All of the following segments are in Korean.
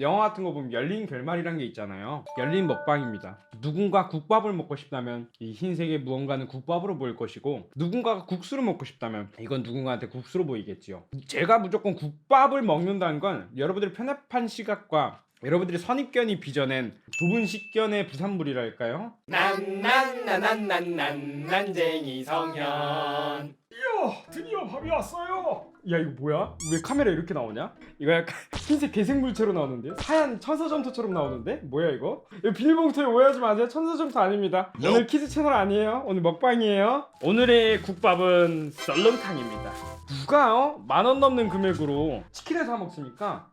영화 같은 거 보면 열린 결말이란 게 있잖아요. 열린 먹방입니다. 누군가 국밥을 먹고 싶다면 이 흰색의 무언가는 국밥으로 보일 것이고 누군가가 국수를 먹고 싶다면 이건 누군가한테 국수로 보이겠지요. 제가 무조건 국밥을 먹는다는 건 여러분들이 편협한 시각과 여러분들이 선입견이 빚어낸 좁은 식견의 부산물이랄까요? 난난난난난난 난쟁이 성현 이야 드디어 밥이 왔어요 야 이거 뭐야? 왜 카메라 이렇게 나오냐? 이거 약간 흰색 괴생물체로 나오는데? 하얀 천사점토처럼 나오는데? 뭐야 이거? 이거 비닐봉투에 오해하지 마세요 천사점토 아닙니다 오늘 키즈 채널 아니에요 오늘 먹방이에요 오늘의 국밥은 썰렁탕입니다 누가요? 만원 넘는 금액으로 치킨을 사 먹습니까?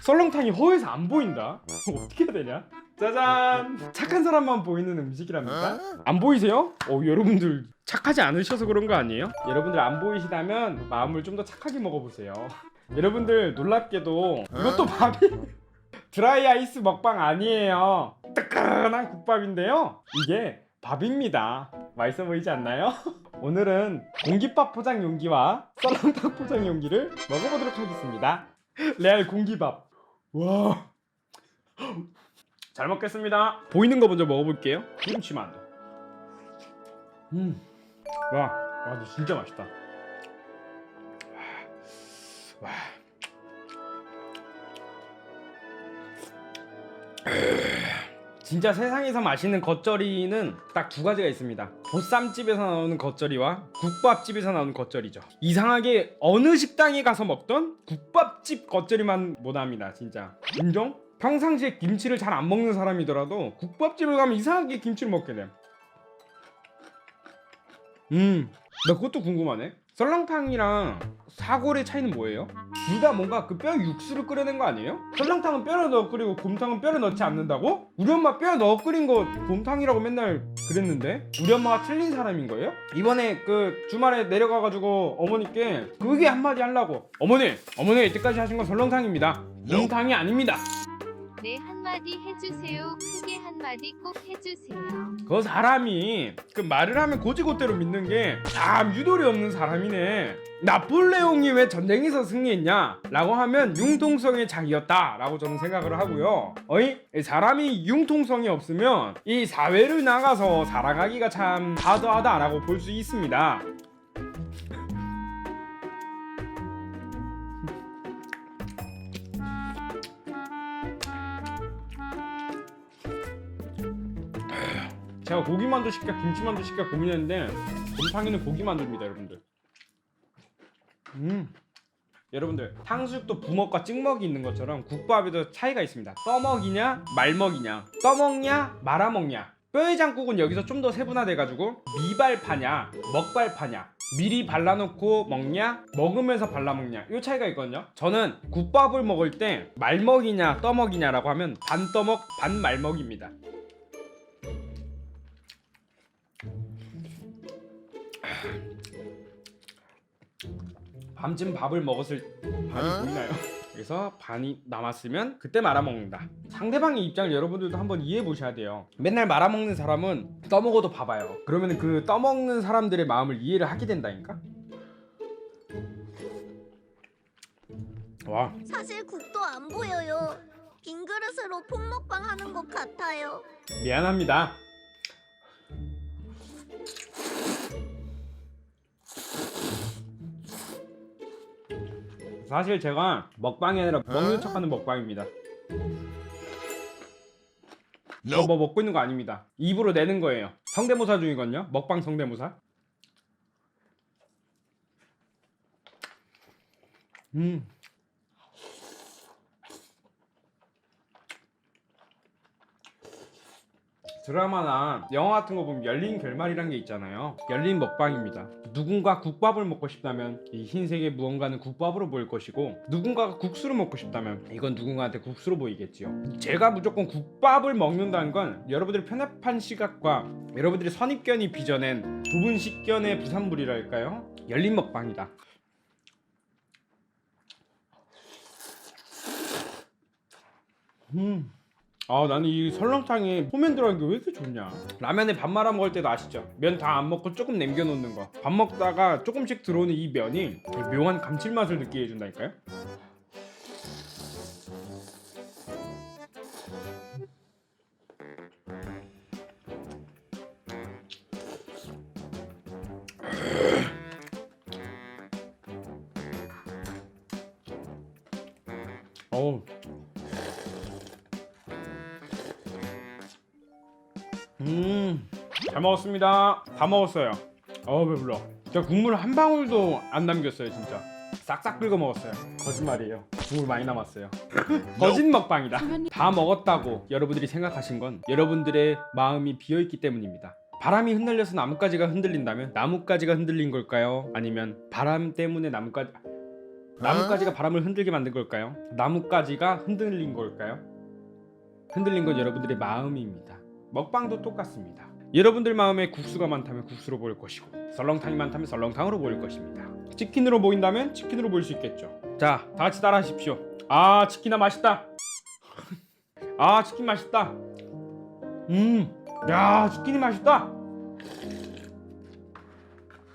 썰렁탕이 허에서 안 보인다? 어떻게 해야 되냐? 짜잔! 착한 사람만 보이는 음식이랍니다. 안 보이세요? 어, 여러분들 착하지 않으셔서 그런 거 아니에요? 여러분들 안 보이시다면 마음을 좀 더 착하게 먹어보세요. 여러분들 놀랍게도 이것도 밥이 드라이 아이스 먹방 아니에요. 뜨끈한 국밥인데요. 이게 밥입니다. 맛있어 보이지 않나요? 오늘은 공깃밥 포장 용기와 썰렁탕 포장 용기를 먹어보도록 하겠습니다. 레알 공기밥. 와. 잘 먹겠습니다. 보이는 거 먼저 먹어볼게요. 김치만두. 음. 와, 와, 진짜 맛있다. 와. 진짜 세상에서 맛있는 겉절이는 딱 두 가지가 있습니다. 보쌈집에서 나오는 겉절이와 국밥집에서 나오는 겉절이죠. 이상하게 어느 식당에 가서 먹던 국밥집 겉절이만 못합니다. 진짜. 인정? 평상시에 김치를 잘 안 먹는 사람이더라도 국밥집을 가면 이상하게 김치를 먹게 돼. 음, 나 그것도 궁금하네. 썰렁탕이랑 사골의 차이는 뭐예요? 둘 다 뭔가 그 뼈 육수를 끓여낸 거 아니에요? 썰렁탕은 뼈를 넣어 끓이고 곰탕은 뼈를 넣지 않는다고? 우리 엄마 뼈 넣어 끓인 거 곰탕이라고 맨날 그랬는데 우리 엄마가 틀린 사람인 거예요? 이번에 그 주말에 내려가가지고 어머니께 그게 한마디 하려고 어머니 어머니 이때까지 하신 건 썰렁탕입니다 곰탕이 아닙니다 네 한마디 해주세요. 크게 한마디 꼭 해주세요. 그 사람이 그 말을 하면 고지고대로 믿는 게 참 유도리 없는 사람이네. 나폴레옹이 왜 전쟁에서 승리했냐? 라고 하면 융통성의 장이었다. 라고 저는 생각을 하고요. 어이? 이 사람이 융통성이 없으면 이 사회를 나가서 살아가기가 참 하드하다. 라고 볼 수 있습니다. 제가 고기만두 시킬까 김치만두 시킬까 고민했는데 곰탕이는 고기만두입니다 여러분들. 음. 여러분들 탕수육도 부먹과 찍먹이 있는 것처럼 국밥에도 차이가 있습니다. 떠먹이냐 말먹이냐. 떠먹냐 말아먹냐. 뼈해장국은 여기서 좀 더 세분화돼가지고 미발파냐 먹발파냐. 미리 발라놓고 먹냐 먹으면서 발라먹냐. 이 차이가 있거든요. 저는 국밥을 먹을 때 말먹이냐 떠먹이냐라고 하면 반 떠먹 반 말먹입니다 밤쯤 밥을 먹었을 반이 보이나요? 그래서 반이 남았으면 그때 말아먹는다. 상대방의 입장을 여러분들도 한번 이해해 보셔야 돼요. 맨날 말아먹는 사람은 떠먹어도 봐봐요. 그러면 그 떠먹는 사람들의 마음을 이해를 하게 된다니까? 와, 사실 국도 안 보여요. 빈 그릇으로 폼먹방 하는 것 같아요. 미안합니다. 사실 제가 먹방이 아니라 먹는 척하는 먹방입니다. 저 뭐 먹고 있는 거 아닙니다. 입으로 내는 거예요. 성대모사 중이거든요. 먹방 성대모사. 음. 드라마나 영화 같은 거 보면 열린 결말이란 게 있잖아요. 열린 먹방입니다. 누군가 국밥을 먹고 싶다면 이 흰색의 무언가는 국밥으로 보일 것이고 누군가가 국수를 먹고 싶다면 이건 누군가한테 국수로 보이겠지요. 제가 무조건 국밥을 먹는다는 건 여러분들이 편협한 시각과 여러분들이 선입견이 빚어낸 좁은 식견의 부산물이랄까요? 열린 먹방이다. 음. 아 나는 이 설렁탕에 소면 들어간 게 왜 이렇게 좋냐? 라면에 밥 말아 먹을 때도 아시죠? 면 다 안 먹고 조금 남겨 놓는 거 밥 먹다가 조금씩 들어오는 이 면이 묘한 감칠맛을 느끼게 해준다니까요? 어우. 음, 잘 먹었습니다. 다 먹었어요. 어우 배불러. 제가 국물 한 방울도 안 남겼어요 진짜. 싹싹 긁어 먹었어요. 거짓말이에요. 국물 많이 남았어요. 거짓 먹방이다. 다 먹었다고 여러분들이 생각하신 건 여러분들의 마음이 비어 있기 때문입니다. 바람이 흩날려서 나뭇가지가 흔들린다면 나뭇가지가 흔들린 걸까요? 아니면 바람 때문에 나뭇가지 나뭇가지가 바람을 흔들게 만든 걸까요? 나뭇가지가 흔들린 걸까요? 흔들린 건 여러분들의 마음입니다. 먹방도 똑같습니다. 여러분들 마음에 국수가 많다면 국수로 보일 것이고 썰렁탕이 많다면 썰렁탕으로 보일 것입니다. 치킨으로 보인다면 치킨으로 보일 수 있겠죠. 자, 다 같이 따라 하십시오. 아, 치킨아 맛있다. 아, 치킨 맛있다. 음, 야, 치킨이 맛있다.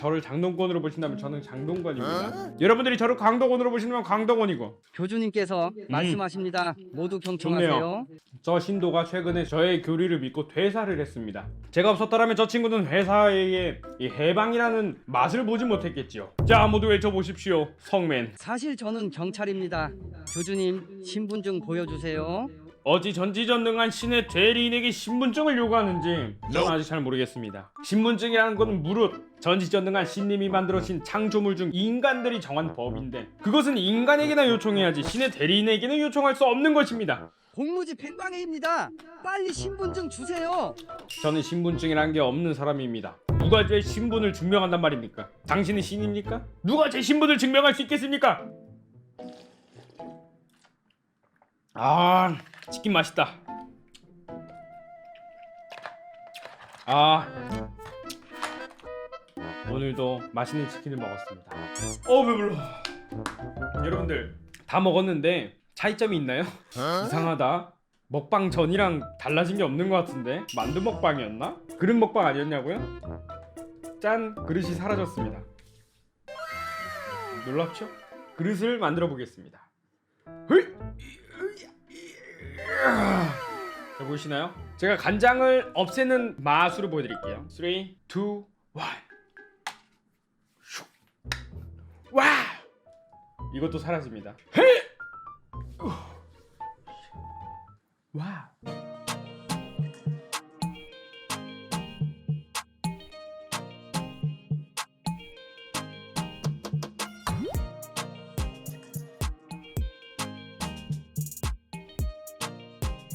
저를 장동건으로 보신다면 저는 장동건입니다. 여러분들이 저를 강동건으로 보시면 강동건이고 교주님께서 말씀하십니다. 모두 경청하세요. 음. 좋네요. 저 신도가 최근에 저의 교리를 믿고 퇴사를 했습니다. 제가 없었더라면 저 친구는 회사의 이 해방이라는 맛을 보지 못했겠지요. 자, 모두 외쳐보십시오. 성맨. 사실 저는 경찰입니다. 교주님 신분증 보여주세요. 어찌 전지전능한 신의 대리인에게 신분증을 요구하는지 저는 아직 잘 모르겠습니다. 신분증이라는 것은 무릇 전지전능한 신님이 만들어진 창조물 중 인간들이 정한 법인데 그것은 인간에게나 요청해야지 신의 대리인에게는 요청할 수 없는 것입니다. 공무지 백방해입니다. 빨리 신분증 주세요. 저는 신분증이란 게 없는 사람입니다. 누가 제 신분을 증명한단 말입니까? 당신은 신입니까? 누가 제 신분을 증명할 수 있겠습니까? 아, 치킨 맛있다. 아, 오늘도 맛있는 치킨을 먹었습니다. 어 배불러. 여러분들 다 먹었는데 차이점이 있나요? 이상하다. 먹방 전이랑 달라진 게 없는 것 같은데 만두 먹방이었나? 그릇 먹방 아니었냐고요? 짠 그릇이 사라졌습니다. 놀랍죠? 그릇을 만들어 보겠습니다. 헐! 자 보이시나요? 제가 간장을 없애는 마술을 보여드릴게요. 3, 2, 1 슉. 와! 이것도 사라집니다. 헤! 와우.